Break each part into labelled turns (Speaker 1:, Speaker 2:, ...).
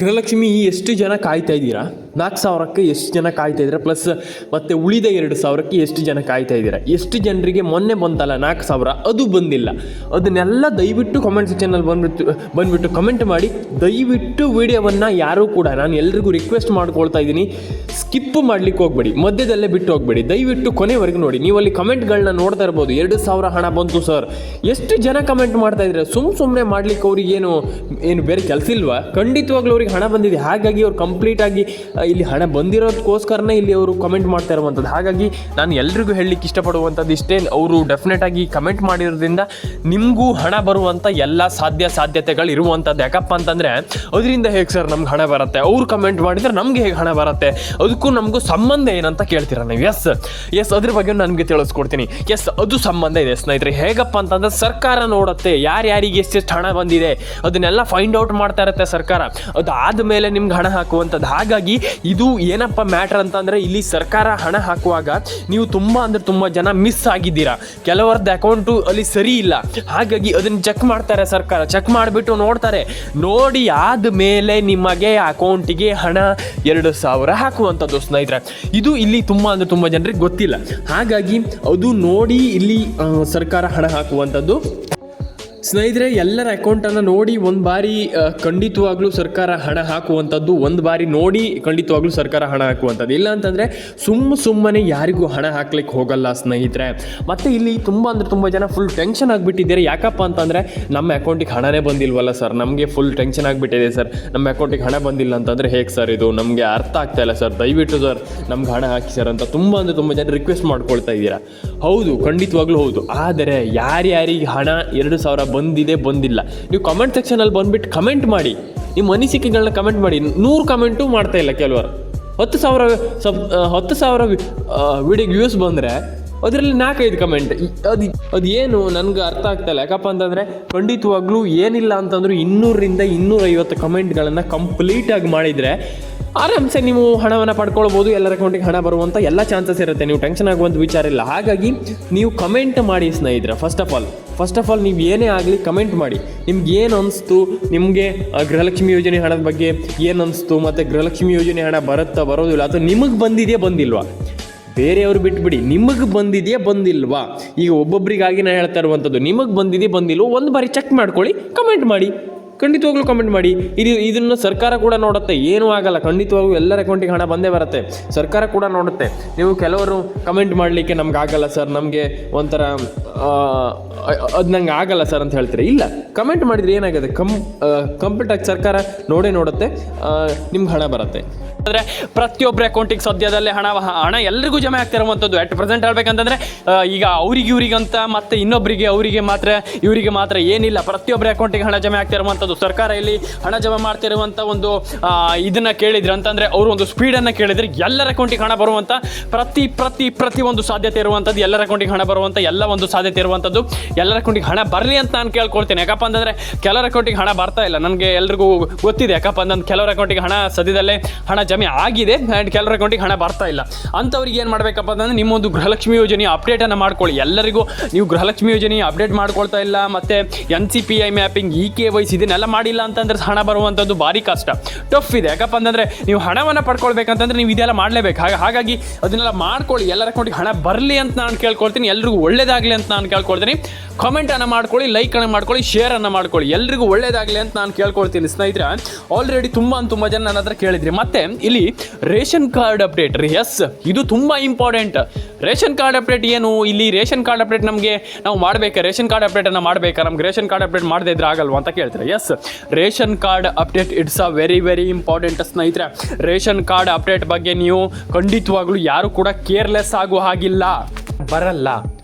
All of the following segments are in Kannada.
Speaker 1: ಗೃಹಲಕ್ಷ್ಮಿ ಎಷ್ಟು ಜನ ಕಾಯ್ತಾ ಇದ್ದೀರಾ? ನಾಲ್ಕು ಸಾವಿರಕ್ಕೆ ಎಷ್ಟು ಜನ ಕಾಯ್ತಾ ಇದ್ದೀರಾ? ಪ್ಲಸ್ ಮತ್ತೆ ಉಳಿದ ಎರಡು ಸಾವಿರಕ್ಕೆ ಎಷ್ಟು ಜನ ಕಾಯ್ತಾ ಇದ್ದೀರಾ? ಎಷ್ಟು ಜನರಿಗೆ ಮೊನ್ನೆ ಬಂತಲ್ಲ ನಾಲ್ಕು ಸಾವಿರ? ಅದು ಬಂದಿಲ್ಲ. ಅದನ್ನೆಲ್ಲ ದಯವಿಟ್ಟು ಕಾಮೆಂಟ್ ಚಾನಲ್ ಬಂದ್ಬಿಟ್ಟು ಬಂದುಬಿಟ್ಟು ಕಮೆಂಟ್ ಮಾಡಿ. ದಯವಿಟ್ಟು ವಿಡಿಯೋವನ್ನು ಯಾರೂ ಕೂಡ ನಾನು ಎಲ್ರಿಗೂ ರಿಕ್ವೆಸ್ಟ್ ಮಾಡ್ಕೊಳ್ತಾ ಇದ್ದೀನಿ. ಸ್ಕಿಪ್ ಮಾಡ್ಲಿಕ್ಕೆ ಹೋಗ್ಬೇಡಿ. ಮಧ್ಯದಲ್ಲೇ ಬಿಟ್ಟು ಹೋಗ್ಬೇಡಿ. ದಯವಿಟ್ಟು ಕೊನೆವರೆಗೂ ನೋಡಿ. ನೀವು ಅಲ್ಲಿ ಕಮೆಂಟ್ಗಳನ್ನ ನೋಡ್ತಾ ಇರ್ಬೋದು. ಎರಡು ಸಾವಿರ ಹಣ ಬಂತು ಸರ್ ಎಷ್ಟು ಜನ ಕಮೆಂಟ್ ಮಾಡ್ತಾ ಇದ್ದಾರೆ? ಸುಮ್ಮ ಸುಮ್ಮನೆ ಮಾಡ್ಲಿಕ್ಕೆ ಅವ್ರಿಗೆ ಏನು ಏನು ಬೇರೆ ಕೆಲಸ ಇಲ್ವಾ? ಖಂಡಿತವಾಗ್ಲೂ ಅವ್ರಿಗೆ ಹಣ ಬಂದಿದೆ. ಹಾಗಾಗಿ ಅವ್ರು ಕಂಪ್ಲೀಟ್ ಆಗಿ ಆ, ಇಲ್ಲಿ ಹಣ ಬಂದಿರೋದಕ್ಕೋಸ್ಕರನೇ ಇಲ್ಲಿ ಅವರು ಕಮೆಂಟ್ ಮಾಡ್ತಾ ಇರುವಂಥದ್ದು ಹಾಗಾಗಿ ನಾನು ಎಲ್ರಿಗೂ ಹೇಳಲಿಕ್ಕೆ ಇಷ್ಟಪಡುವಂಥದ್ದು ಇಷ್ಟೇ, ಅವರು ಡೆಫಿನೆಟ್ ಆಗಿ ಕಮೆಂಟ್ ಮಾಡಿರೋದ್ರಿಂದ ನಿಮಗೂ ಹಣ ಬರುವಂಥ ಎಲ್ಲ ಸಾಧ್ಯ ಸಾಧ್ಯತೆಗಳು ಇರುವಂಥದ್ದು ಯಾಕಪ್ಪ ಅಂತಂದರೆ, ಅದರಿಂದ ಹೇಗೆ ಸರ್ ನಮ್ಗೆ ಹಣ ಬರುತ್ತೆ? ಅವ್ರು ಕಮೆಂಟ್ ಮಾಡಿದರೆ ನಮಗೆ ಹೇಗೆ ಹಣ ಬರುತ್ತೆ? ಅದಕ್ಕೂ ನಮಗೂ ಸಂಬಂಧ ಏನಂತ ಕೇಳ್ತೀರ ನೀವು? ಎಸ್ ಎಸ್ ಅದ್ರ ಬಗ್ಗೆ ನನಗೆ ತಿಳಿಸ್ಕೊಡ್ತೀನಿ. ಎಸ್ ಅದು ಸಂಬಂಧ ಇದೆ ಸ್ನೇಹಿತರೆ. ಹೇಗಪ್ಪ ಅಂತಂದ್ರೆ ಸರ್ಕಾರ ನೋಡುತ್ತೆ, ಯಾರ್ಯಾರಿಗೆ ಎಷ್ಟೆಷ್ಟು ಹಣ ಬಂದಿದೆ, ಅದನ್ನೆಲ್ಲ ಫೈಂಡ್ ಔಟ್ ಮಾಡ್ತಾ ಇರುತ್ತೆ ಸರ್ಕಾರ. ಅದು ಆದಮೇಲೆ ನಿಮ್ಗೆ ಹಣ ಹಾಕುವಂಥದ್ದು ಹಾಗಾಗಿ ಇದು ಏನಪ್ಪ ಮ್ಯಾಟ್ರ್ ಅಂತಂದರೆ ಇಲ್ಲಿ ಸರ್ಕಾರ ಹಣ ಹಾಕುವಾಗ ನೀವು ತುಂಬ ಅಂದರೆ ತುಂಬ ಜನ ಮಿಸ್ ಆಗಿದ್ದೀರಾ. ಕೆಲವರದ್ದು ಅಕೌಂಟು ಅಲ್ಲಿ ಸರಿ ಇಲ್ಲ. ಹಾಗಾಗಿ ಅದನ್ನು ಚೆಕ್ ಮಾಡ್ತಾರೆ ಸರ್ಕಾರ. ಚೆಕ್ ಮಾಡಿಬಿಟ್ಟು ನೋಡ್ತಾರೆ. ನೋಡಿ ಆದ ಮೇಲೆ ನಿಮಗೆ ಅಕೌಂಟಿಗೆ ಹಣ ಎರಡು ಸಾವಿರ ಹಾಕುವಂಥದ್ದು ಸ್ನೇಹಿತರೆ. ಇದು ಇಲ್ಲಿ ತುಂಬ ಅಂದರೆ ತುಂಬ ಜನರಿಗೆ ಗೊತ್ತಿಲ್ಲ. ಹಾಗಾಗಿ ಅದು ನೋಡಿ ಇಲ್ಲಿ ಸರ್ಕಾರ ಹಣ ಹಾಕುವಂಥದ್ದು ಸ್ನೇಹಿತರೆ, ಎಲ್ಲರ ಅಕೌಂಟನ್ನು ನೋಡಿ, ಒಂದು ಬಾರಿ ಖಂಡಿತವಾಗ್ಲೂ ಸರ್ಕಾರ ಹಣ ಹಾಕುವಂಥದ್ದು ಒಂದು ಬಾರಿ ನೋಡಿ ಖಂಡಿತವಾಗ್ಲೂ ಸರ್ಕಾರ ಹಣ ಹಾಕುವಂಥದ್ದು ಇಲ್ಲ ಅಂತಂದರೆ ಸುಮ್ಮ ಸುಮ್ಮನೆ ಯಾರಿಗೂ ಹಣ ಹಾಕ್ಲಿಕ್ಕೆ ಹೋಗಲ್ಲ ಸ್ನೇಹಿತರೆ. ಮತ್ತು ಇಲ್ಲಿ ತುಂಬ ಅಂದರೆ ತುಂಬ ಜನ ಫುಲ್ ಟೆನ್ಷನ್ ಆಗಿಬಿಟ್ಟಿದ್ದಾರೆ. ಯಾಕಪ್ಪ ಅಂತಂದರೆ, ನಮ್ಮ ಅಕೌಂಟಿಗೆ ಹಣನೇ ಬಂದಿಲ್ವಲ್ಲ ಸರ್ ನಮಗೆ ಫುಲ್ ಟೆನ್ಷನ್ ಆಗಿಬಿಟ್ಟಿದೆ ಸರ್ ನಮ್ಮ ಅಕೌಂಟಿಗೆ ಹಣ ಬಂದಿಲ್ಲ ಅಂತಂದರೆ ಹೇಗೆ ಸರ್ ಇದು? ನಮಗೆ ಅರ್ಥ ಆಗ್ತಾ ಇಲ್ಲ ಸರ್ ದಯವಿಟ್ಟು ಸರ್ ನಮ್ಗೆ ಹಣ ಹಾಕಿ ಸರ್ ಅಂತ ತುಂಬ ಅಂದರೆ ತುಂಬ ಜನ ರಿಕ್ವೆಸ್ಟ್ ಮಾಡ್ಕೊಳ್ತಾ ಇದ್ದೀರಾ. ಹೌದು, ಖಂಡಿತವಾಗ್ಲೂ ಹೌದು. ಆದರೆ, ಯಾರ್ಯಾರಿಗೆ ಹಣ ಎರಡು ಸಾವಿರ ಬಂದಿದೆ, ಬಂದಿಲ್ಲ. ನೀವು ಕಮೆಂಟ್ ಸೆಕ್ಷನಲ್ಲಿ ಬಂದುಬಿಟ್ಟು ಕಮೆಂಟ್ ಮಾಡಿ. ನಿಮ್ಮ ಅನಿಸಿಕೆಗಳನ್ನ ಕಮೆಂಟ್ ಮಾಡಿ. ನೂರು ಕಮೆಂಟು ಮಾಡ್ತಾ ಇಲ್ಲ ಕೆಲವರು. ಹತ್ತು ಸಾವಿರ, ಸಬ್ ಹತ್ತು ಸಾವಿರ ವಿಡಿಯೋಗೆ ವ್ಯೂಸ್ ಬಂದರೆ ಅದರಲ್ಲಿ ನಾಲ್ಕೈದು ಕಮೆಂಟ್ ಅದು ಅದು ಏನು ನನಗೆ ಅರ್ಥ ಆಗ್ತಾಯಿಲ್ಲ ಯಾಕಪ್ಪ ಅಂತಂದರೆ ಖಂಡಿತವಾಗ್ಲೂ ಏನಿಲ್ಲ ಅಂತಂದರೂ ಇನ್ನೂರರಿಂದ ಇನ್ನೂರೈವತ್ತು ಕಮೆಂಟ್ಗಳನ್ನು ಕಂಪ್ಲೀಟಾಗಿ ಮಾಡಿದರೆ ಆರಾಮ್ಸೆ ನೀವು ಹಣವನ್ನು ಪಡ್ಕೊಳ್ಬೋದು, ಎಲ್ಲರ ಅಕೌಂಟಿಗೆ ಹಣ ಬರುವಂಥ ಎಲ್ಲ ಚಾನ್ಸಸ್ ಇರುತ್ತೆ. ನೀವು ಟೆನ್ಷನ್ ಆಗುವಂಥ ವಿಚಾರ ಇಲ್ಲ. ಹಾಗಾಗಿ ನೀವು ಕಮೆಂಟ್ ಮಾಡಿ ಸ್ನೇಹಿತರೆ first of all first of all ನೀವು ಏನೇ ಆಗಲಿ ಕಮೆಂಟ್ ಮಾಡಿ. ನಿಮ್ಗೆ ಏನು ಅನಿಸ್ತು? ನಿಮಗೆ ಗೃಹಲಕ್ಷ್ಮಿ ಯೋಜನೆ ಹಣದ ಬಗ್ಗೆ ಏನು ಅನಿಸ್ತು? ಮತ್ತು ಗೃಹಲಕ್ಷ್ಮಿ ಯೋಜನೆ ಹಣ ಬರುತ್ತಾ ಬರೋದಿಲ್ಲ? ಅಥವಾ ನಿಮಗೆ ಬಂದಿದೆಯಾ ಬಂದಿಲ್ವಾ? ಬೇರೆಯವರು ಬಿಟ್ಬಿಡಿ. ನಿಮಗೆ ಬಂದಿದೆಯಾ ಬಂದಿಲ್ವಾ? ಈಗ ಒಬ್ಬೊಬ್ಬರಿಗಾಗಿ ನಾನು ಹೇಳ್ತಾ ಇರುವಂಥದ್ದು ನಿಮಗೆ ಬಂದಿದೆಯಾ ಬಂದಿಲ್ವೋ? ಒಂದು ಬಾರಿ ಚೆಕ್ ಮಾಡ್ಕೊಳ್ಳಿ ಕಮೆಂಟ್ ಮಾಡಿ. ಖಂಡಿತವಾಗ್ಲೂ ಕಮೆಂಟ್ ಮಾಡಿ. ಇದು ಇದನ್ನು ಸರ್ಕಾರ ಕೂಡ ನೋಡುತ್ತೆ. ಏನೂ ಆಗಲ್ಲ. ಖಂಡಿತವಾಗ್ಲೂ ಎಲ್ಲರ ಅಕೌಂಟಿಗೆ ಹಣ ಬಂದೇ ಬರುತ್ತೆ. ಸರ್ಕಾರ ಕೂಡ ನೋಡುತ್ತೆ. ನೀವು ಕೆಲವರು ಕಮೆಂಟ್ ಮಾಡಲಿಕ್ಕೆ ನಮ್ಗೆ ಆಗಲ್ಲ ಸರ್ ನಮಗೆ ಒಂಥರ ಅದು ನಂಗೆ ಆಗಲ್ಲ ಸರ್ ಅಂತ ಹೇಳ್ತೀರಿ? ಇಲ್ಲ. ಕಮೆಂಟ್ ಮಾಡಿದರೆ ಏನಾಗುತ್ತೆ? ಕಂ ಕಂಪ್ಲೀಟಾಗಿ ಸರ್ಕಾರ ನೋಡೇ ನೋಡುತ್ತೆ. ನಿಮ್ಗೆ ಹಣ ಬರುತ್ತೆ. ಅಂದರೆ ಪ್ರತಿಯೊಬ್ಬರ ಅಕೌಂಟಿಗೆ ಸದ್ಯದಲ್ಲೇ ಹಣ ಹಣ ಎಲ್ರಿಗೂ ಜಮೆ ಆಗ್ತಿರುವಂಥದ್ದು ಅಟ್ ಪ್ರೆಸೆಂಟ್ ಹೇಳ್ಬೇಕಂತಂದರೆ ಈಗ ಅವ್ರಿಗೆ ಇವ್ರಿಗಂತ ಮತ್ತೆ ಇನ್ನೊಬ್ಬರಿಗೆ ಅವರಿಗೆ ಮಾತ್ರ, ಇವರಿಗೆ ಮಾತ್ರ ಏನಿಲ್ಲ. ಪ್ರತಿಯೊಬ್ಬರ ಅಕೌಂಟಿಗೆ ಹಣ ಜಮೆ ಆಗ್ತಿರುವಂಥದ್ದು ಸರ್ಕಾರ ಇಲ್ಲಿ ಹಣ ಜಮೆ ಮಾಡ್ತಿರುವಂಥ ಒಂದು ಇದನ್ನ ಕೇಳಿದ್ರೆ ಅಂತಂದ್ರೆ ಅವರು ಒಂದು ಸ್ಪೀಡನ್ನು ಕೇಳಿದ್ರೆ ಎಲ್ಲರ ಅಕೌಂಟಿಗೆ ಹಣ ಬರುವಂಥ ಪ್ರತಿ ಪ್ರತಿ ಪ್ರತಿ ಒಂದು ಸಾಧ್ಯತೆ ಇರುವಂಥದ್ದು ಎಲ್ಲರ ಅಕೌಂಟಿಗೆ ಹಣ ಬರುವಂಥ ಎಲ್ಲ ಒಂದು ಸಾಧ್ಯತೆ ಇರುವಂಥದ್ದು ಎಲ್ಲರ ಅಕೌಂಟಿಗೆ ಹಣ ಬರಲಿ ಅಂತ ನಾನು ಕೇಳ್ಕೊಳ್ತೀನಿ. ಯಾಕಪ್ಪ ಅಂತಂದ್ರೆ ಕೆಲವರ ಅಕೌಂಟಿಗೆ ಹಣ ಬರ್ತಾ ಇಲ್ಲ. ನನಗೆ ಎಲ್ರಿಗೂ ಗೊತ್ತಿದೆ. ಯಾಕಪ್ಪ ಅಂತಂದ್ರೆ ಕೆಲವರ ಅಕೌಂಟಿಗೆ ಹಣ ಸದ್ಯದಲ್ಲೇ ಹಣ ಜಮೆ ಆಗಿದೆ ಆ್ಯಂಡ್ ಕೆಲವರ ಅಕೌಂಟಿಗೆ ಹಣ ಬರ್ತಾ ಇಲ್ಲ. ಅಂಥವ್ರಿಗೆ ಏನು ಮಾಡಬೇಕಪ್ಪ ಅಂತಂದ್ರೆ ನಿಮ್ಮೊಂದು ಗೃಹಲಕ್ಷ್ಮಿ ಯೋಜನೆ ಅಪ್ಡೇಟನ್ನು ಮಾಡ್ಕೊಳ್ಳಿ. ಎಲ್ಲರಿಗೂ ನೀವು ಗೃಹಲಕ್ಷ್ಮಿ ಯೋಜನೆ ಅಪ್ಡೇಟ್ ಮಾಡ್ಕೊಳ್ತಾ ಇಲ್ಲ, ಮತ್ತು N C P I mapping E K Y C ಇದನ್ನೆಲ್ಲ ಮಾಡಿಲ್ಲ ಅಂತಂದ್ರೆ ಹಣ ಬರುವಂಥದ್ದು ಭಾರಿ ಕಷ್ಟ. ಟಫ್ ಇದೆ. ಯಾಕಪ್ಪ ಅಂತಂದರೆ ನೀವು ಹಣವನ್ನು ಪಡ್ಕೊಳ್ಬೇಕಂತಂದ್ರೆ ನೀವು ಇದೆಲ್ಲ ಮಾಡಲೇಬೇಕು. ಹಾಗೆ, ಹಾಗಾಗಿ ಅದನ್ನೆಲ್ಲ ಮಾಡ್ಕೊಳ್ಳಿ. ಎಲ್ಲರ ಅಕೌಂಟಿಗೆ ಹಣ ಬರಲಿ ಅಂತ ನಾನು ಕೇಳ್ಕೊಳ್ತೀನಿ. ಎಲ್ರಿಗೂ ಒಳ್ಳೇದಾಗಲಿ ಅಂತ ನಾನು ಕೇಳ್ಕೊಳ್ತೀನಿ. ಕಾಮೆಂಟನ್ನು ಮಾಡ್ಕೊಳ್ಳಿ ಲೈಕನ್ನು ಮಾಡ್ಕೊಳ್ಳಿ ಶೇರನ್ನು ಮಾಡ್ಕೊಳ್ಳಿ. ಎಲ್ರಿಗೂ ಒಳ್ಳೇದಾಗಲಿ ಅಂತ ನಾನು ಕೇಳ್ಕೊಳ್ತೀನಿ. ಸ್ನೇಹಿತರೆ ಆಲ್ರೆಡಿ ತುಂಬ ತುಂಬ ಜನ ನನ್ನ ಹತ್ರ ಕೇಳಿದ್ರಿ. ಮತ್ತೆ ಇಲ್ಲಿ ರೇಷನ್ ಕಾರ್ಡ್ ಅಪ್ಡೇಟ್ ರೀ ಎಸ್ ಇದು ತುಂಬ ಇಂಪಾರ್ಟೆಂಟ್ ರೇಷನ್ ಕಾರ್ಡ್ ಅಪ್ಡೇಟ್ ಏನು? ಇಲ್ಲಿ ರೇಷನ್ ಕಾರ್ಡ್ ಅಪ್ಡೇಟ್ ನಮಗೆ ನಾವು ಮಾಡಬೇಕಾ? ರೇಷನ್ ಕಾರ್ಡ್ ಅಪ್ಡೇಟನ್ನು ಮಾಡಬೇಕಾ? ನಮ್ಗೆ ರೇಷನ್ ಕಾರ್ಡ್ ಅಪ್ಡೇಟ್ ಮಾಡದೇ ಇದ್ರೆ ಆಗಲ್ವಾ ಅಂತ ಕೇಳ್ತಾರೆ? Yes ration card update it's a very very important ಸ್ನೇಹಿತರೆ. ರೇಷನ್ ಕಾರ್ಡ್ ಅಪ್ಡೇಟ್ ಬಗ್ಗೆ ನೀವು ಖಂಡಿತವಾಗ್ಲೂ ಯಾರು ಕೂಡ ಕೇರ್ಲೆಸ್ ಆಗೋ ಹಾಗಿಲ್ಲ. ಬರಲ್ಲ.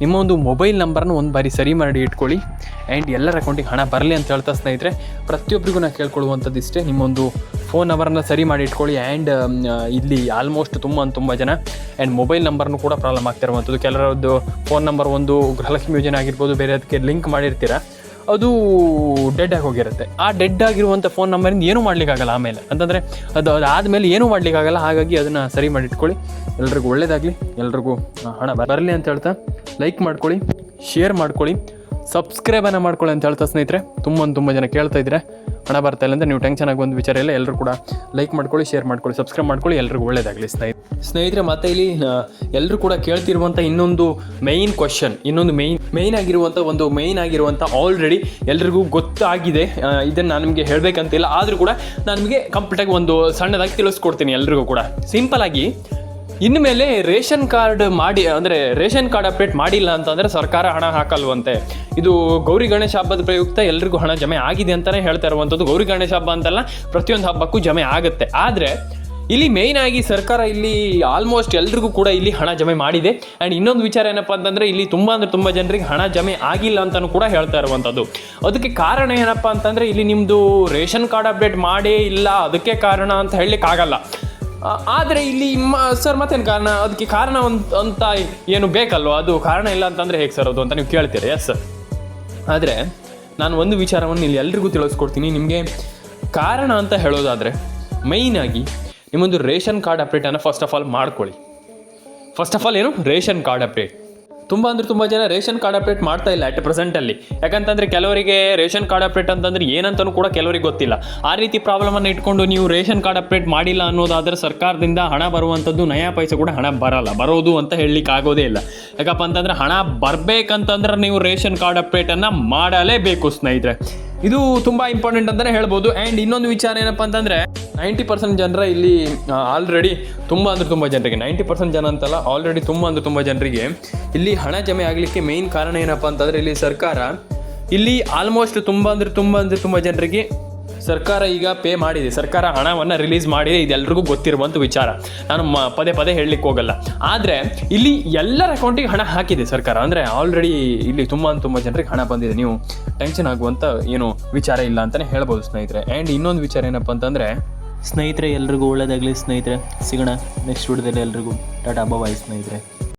Speaker 2: ನಿಮ್ಮ ಒಂದು ಮೊಬೈಲ್ ನಂಬರ್ನ ಒಂದು ಬಾರಿ ಸರಿ ಮಾಡಿ ಇಟ್ಕೊಳ್ಳಿ. ಆ್ಯಂಡ್ ಎಲ್ಲರ ಅಕೌಂಟಿಗೆ ಹಣ ಬರಲಿ ಅಂತ ಹೇಳ್ತಾ ಸ್ನೇಹಿತರೆ ಪ್ರತಿಯೊಬ್ಬರಿಗೂ ನಾನು ಕೇಳ್ಕೊಳ್ಳುವಂಥದ್ದು ಇಷ್ಟೇ. ನಿಮ್ಮೊಂದು ಫೋನ್ ನಂಬರನ್ನ ಸರಿ ಮಾಡಿ ಇಟ್ಕೊಳ್ಳಿ. ಆ್ಯಂಡ್ ಇಲ್ಲಿ ಆಲ್ಮೋಸ್ಟ್ ತುಂಬ ತುಂಬ ಜನ. ಆ್ಯಂಡ್ ಮೊಬೈಲ್ ನಂಬರ್ನು ಕೂಡ ಪ್ರಾಬ್ಲಮ್ ಆಗ್ತಿರುವಂಥದ್ದು ಕೆಲವರದ್ದು ಫೋನ್ ನಂಬರ್ ಒಂದು ಗೃಹಲಕ್ಷ್ಮಿ ಯೋಜನೆ ಆಗಿರ್ಬೋದು, ಬೇರೆ ಅದಕ್ಕೆ ಲಿಂಕ್ ಮಾಡಿರ್ತೀರ. ಅದು ಡೆಡ್ ಆಗಿ ಹೋಗಿರುತ್ತೆ. ಆ ಡೆಡ್ ಆಗಿರುವಂಥ ಫೋನ್ ನಂಬರಿಂದ ಏನೂ ಮಾಡ್ಲಿಕ್ಕಾಗಲ್ಲ ಆಮೇಲೆ. ಅಂತಂದರೆ ಅದು ಅದಾದಮೇಲೆ ಏನೂ ಮಾಡ್ಲಿಕ್ಕಾಗಲ್ಲ, ಹಾಗಾಗಿ ಅದನ್ನು ಸರಿ ಮಾಡಿ ಇಟ್ಕೊಳ್ಳಿ ಎಲ್ರಿಗೂ ಒಳ್ಳೇದಾಗಲಿ, ಎಲ್ರಿಗೂ ಹಣ ಬರಲಿ ಅಂತ ಹೇಳ್ತಾ ಲೈಕ್ ಮಾಡ್ಕೊಳ್ಳಿ ಶೇರ್ ಮಾಡ್ಕೊಳ್ಳಿ. ಸಬ್ಸ್ಕ್ರೈಬನ್ನು ಮಾಡ್ಕೊಳ್ಳಿ ಅಂತ ಹೇಳ್ತಾ ಸ್ನೇಹಿತರೆ, ತುಂಬ ತುಂಬ ಜನ ಕೇಳ್ತಾ ಇದ್ರೆ ಹಣ ಬರ್ತಾ ಇಲ್ಲ ಅಂದರೆ ನೀವು ಟೆನ್ಷನ್ ಆಗಿ ಒಂದು ವಿಚಾರ ಇಲ್ಲ ಎಲ್ಲರೂ ಕೂಡ ಲೈಕ್ ಮಾಡ್ಕೊಳ್ಳಿ ಶೇರ್ ಮಾಡ್ಕೊಳ್ಳಿ ಸಬ್ಸ್ಕ್ರೈಬ್ ಮಾಡ್ಕೊಳ್ಳಿ, ಎಲ್ರಿಗೂ ಒಳ್ಳೇದಾಗಲಿ ಸ್ನೇಹಿತರೆ. ಸ್ನೇಹಿತರೆ, ಮತ್ತೆ ಇಲ್ಲಿ ಎಲ್ಲರೂ ಕೂಡ ಕೇಳ್ತಿರುವಂಥ ಇನ್ನೊಂದು ಮೈನ್ ಕ್ವಶನ್ ಇನ್ನೊಂದು ಮೈನ್ ಮೈನ್ ಆಗಿರುವಂಥ ಒಂದು ಮೈನ್ ಆಗಿರುವಂಥ ಆಲ್ರೆಡಿ ಎಲ್ರಿಗೂ ಗೊತ್ತಾಗಿದೆ. ಇದನ್ನು ನಾನು ನಿಮಗೆ ಹೇಳಬೇಕಂತಿಲ್ಲ, ಆದರೂ ಕೂಡ ನಾನು ನಿಮಗೆ ಕಂಪ್ಲೀಟಾಗಿ ಒಂದು ಸಣ್ಣದಾಗಿ ತಿಳಿಸ್ಕೊಡ್ತೀನಿ ಎಲ್ರಿಗೂ ಕೂಡ. ಸಿಂಪಲ್ ಆಗಿ ಇನ್ನು ಮೇಲೆ ರೇಷನ್ ಕಾರ್ಡ್ ಮಾಡಿ, ಅಂದರೆ ರೇಷನ್ ಕಾರ್ಡ್ ಅಪ್ಡೇಟ್ ಮಾಡಿಲ್ಲ ಅಂತಂದರೆ ಸರ್ಕಾರ ಹಣ ಹಾಕಲ್ವಂತೆ. ಇದು ಗೌರಿ ಗಣೇಶ ಹಬ್ಬದ ಪ್ರಯುಕ್ತ ಎಲ್ರಿಗೂ ಹಣ ಜಮೆ ಆಗಿದೆ ಅಂತಲೇ ಹೇಳ್ತಾ ಇರುವಂಥದ್ದು. ಗೌರಿ ಗಣೇಶ ಹಬ್ಬ ಅಂತಲ್ಲ, ಪ್ರತಿಯೊಂದು ಹಬ್ಬಕ್ಕೂ ಜಮೆ ಆಗುತ್ತೆ. ಆದರೆ, ಇಲ್ಲಿ ಮೇಯ್ನ್ ಆಗಿ ಸರ್ಕಾರ ಇಲ್ಲಿ ಆಲ್ಮೋಸ್ಟ್ ಎಲ್ರಿಗೂ ಕೂಡ ಇಲ್ಲಿ ಹಣ ಜಮೆ ಮಾಡಿದೆ. ಆ್ಯಂಡ್ ಇನ್ನೊಂದು ವಿಚಾರ ಏನಪ್ಪ ಅಂತಂದರೆ, ಇಲ್ಲಿ ತುಂಬ ಅಂದರೆ ತುಂಬ ಜನರಿಗೆ ಹಣ ಜಮೆ ಆಗಿಲ್ಲ ಅಂತಲೂ ಕೂಡ ಹೇಳ್ತಾ ಇರುವಂಥದ್ದು. ಅದಕ್ಕೆ ಕಾರಣ ಏನಪ್ಪ ಅಂತಂದರೆ, ಇಲ್ಲಿ ನಿಮ್ಮದು ರೇಷನ್ ಕಾರ್ಡ್ ಅಪ್ಡೇಟ್ ಮಾಡೇ ಇಲ್ಲ, ಅದಕ್ಕೆ ಕಾರಣ ಅಂತ ಹೇಳಲಿಕ್ಕೆ ಆಗಲ್ಲ ಆದರೆ ಇಲ್ಲಿ ಸರ್, ಮತ್ತೇನು ಕಾರಣ? ಅದಕ್ಕೆ ಕಾರಣ ಅಂತ ಅಂತ ಏನು ಬೇಕಲ್ವ? ಅದು ಕಾರಣ ಇಲ್ಲ ಅಂತಂದರೆ ಹೇಗೆ ಸರ್ ಅದು ಅಂತ ನೀವು ಕೇಳ್ತೀರಿ? ಎಸ್ ಸರ್ ಆದರೆ ನಾನು ಒಂದು ವಿಚಾರವನ್ನು ಇಲ್ಲಿ ಎಲ್ರಿಗೂ ತಿಳಿಸ್ಕೊಡ್ತೀನಿ. ನಿಮಗೆ ಕಾರಣ ಅಂತ ಹೇಳೋದಾದರೆ ಆಗಿ ನಿಮ್ಮೊಂದು ರೇಷನ್ ಕಾರ್ಡ್ ಅಪ್ಡೇಟನ್ನು ಫಸ್ಟ್ ಆಫ್ ಆಲ್ ಮಾಡ್ಕೊಳ್ಳಿ. ಫಸ್ಟ್ ಆಫ್ ಆಲ್ ಏನು? Ration card update. ತುಂಬ ಅಂದರೆ ತುಂಬ ಜನ ರೇಷನ್ ಕಾರ್ಡ್ ಅಪ್ಡೇಟ್ ಮಾಡ್ತಾ ಇಲ್ಲ ಅಟ್ ಪ್ರೆಸೆಂಟಲ್ಲಿ ಯಾಕಂತಂದರೆ ಕೆಲವರಿಗೆ ರೇಷನ್ ಕಾರ್ಡ್ ಅಪ್ಡೇಟ್ ಅಂತಂದ್ರೆ ಏನಂತನೂ ಕೂಡ ಕೆಲವರಿಗೆ ಗೊತ್ತಿಲ್ಲ. ಆ ರೀತಿ ಪ್ರಾಬ್ಲಮನ್ನು ಇಟ್ಕೊಂಡು ನೀವು ರೇಷನ್ ಕಾರ್ಡ್ ಅಪ್ಡೇಟ್ ಮಾಡಿಲ್ಲ ಅನ್ನೋದಾದರೆ ಸರ್ಕಾರದಿಂದ ಹಣ ಬರುವಂಥದ್ದು ನಯಾ ಪೈಸೆ ಕೂಡ ಹಣ ಬರಲ್ಲ. ಬರೋದು ಅಂತ ಹೇಳಲಿಕ್ಕೆ ಆಗೋದೇ ಇಲ್ಲ. ಯಾಕಪ್ಪ ಅಂತಂದರೆ ಹಣ ಬರಬೇಕಂತಂದ್ರೆ ನೀವು ರೇಷನ್ ಕಾರ್ಡ್ ಅಪ್ಡೇಟನ್ನು ಮಾಡಲೇಬೇಕು ಸ್ನೇಹಿತರೆ. ಇದು ತುಂಬ ಇಂಪಾರ್ಟೆಂಟ್ ಅಂತಲೇ ಹೇಳ್ಬೋದು. ಆ್ಯಂಡ್ ಇನ್ನೊಂದು ವಿಚಾರ ಏನಪ್ಪ ಅಂತಂದರೆ ನೈಂಟಿ ಪರ್ಸೆಂಟ್ ಜನರ ಇಲ್ಲಿ ಆಲ್ರೆಡಿ ತುಂಬ ಅಂದರೆ ತುಂಬ ಜನರಿಗೆ ನೈಂಟಿ ಪರ್ಸೆಂಟ್ ಜನ ಅಂತಲ್ಲ ಆಲ್ರೆಡಿ ತುಂಬ ಅಂದರೆ ತುಂಬ ಜನರಿಗೆ ಇಲ್ಲಿ ಹಣ ಜಮೆ ಆಗಲಿಕ್ಕೆ ಮೇಯ್ನ್ ಕಾರಣ ಏನಪ್ಪ ಅಂತಂದರೆ ಇಲ್ಲಿ ಸರ್ಕಾರ. ಇಲ್ಲಿ ಆಲ್ಮೋಸ್ಟ್ ತುಂಬ ಅಂದ್ರೆ ತುಂಬ ಅಂದರೆ ತುಂಬ ಜನರಿಗೆ ಸರ್ಕಾರ ಈಗ ಪೇ ಮಾಡಿದೆ. ಸರ್ಕಾರ ಹಣವನ್ನು ರಿಲೀಸ್ ಮಾಡಿದೆ. ಇದೆಲ್ಲರಿಗೂ ಗೊತ್ತಿರುವಂಥ ವಿಚಾರ. ನಾನು ಮ, ಪದೇ ಪದೇ ಹೇಳಲಿಕ್ಕೆ ಹೋಗಲ್ಲ. ಆದರೆ ಇಲ್ಲಿ ಎಲ್ಲರ ಅಕೌಂಟಿಗೆ ಹಣ ಹಾಕಿದೆ ಸರ್ಕಾರ. ಅಂದರೆ ಆಲ್ರೆಡಿ ಇಲ್ಲಿ ತುಂಬ ತುಂಬ ಜನರಿಗೆ ಹಣ ಬಂದಿದೆ. ನೀವು ಟೆನ್ಷನ್ ಆಗುವಂಥ ಏನು ವಿಚಾರ ಇಲ್ಲ ಅಂತಲೇ ಹೇಳ್ಬೋದು ಸ್ನೇಹಿತರೆ. ಆ್ಯಂಡ್ ಇನ್ನೊಂದು ವಿಚಾರ ಏನಪ್ಪ ಅಂತಂದರೆ,
Speaker 3: ಸ್ನೇಹಿತರೆ, ಎಲ್ರಿಗೂ ಒಳ್ಳೇದಾಗಲಿ ಸ್ನೇಹಿತರೆ. ಸಿಗೋಣ ನೆಕ್ಸ್ಟ್ ವಿಡಿಯೋದಲ್ಲಿ ಎಲ್ರಿಗೂ. ಟಾಟಾ ಬಾಯ್ ಸ್ನೇಹಿತರೆ.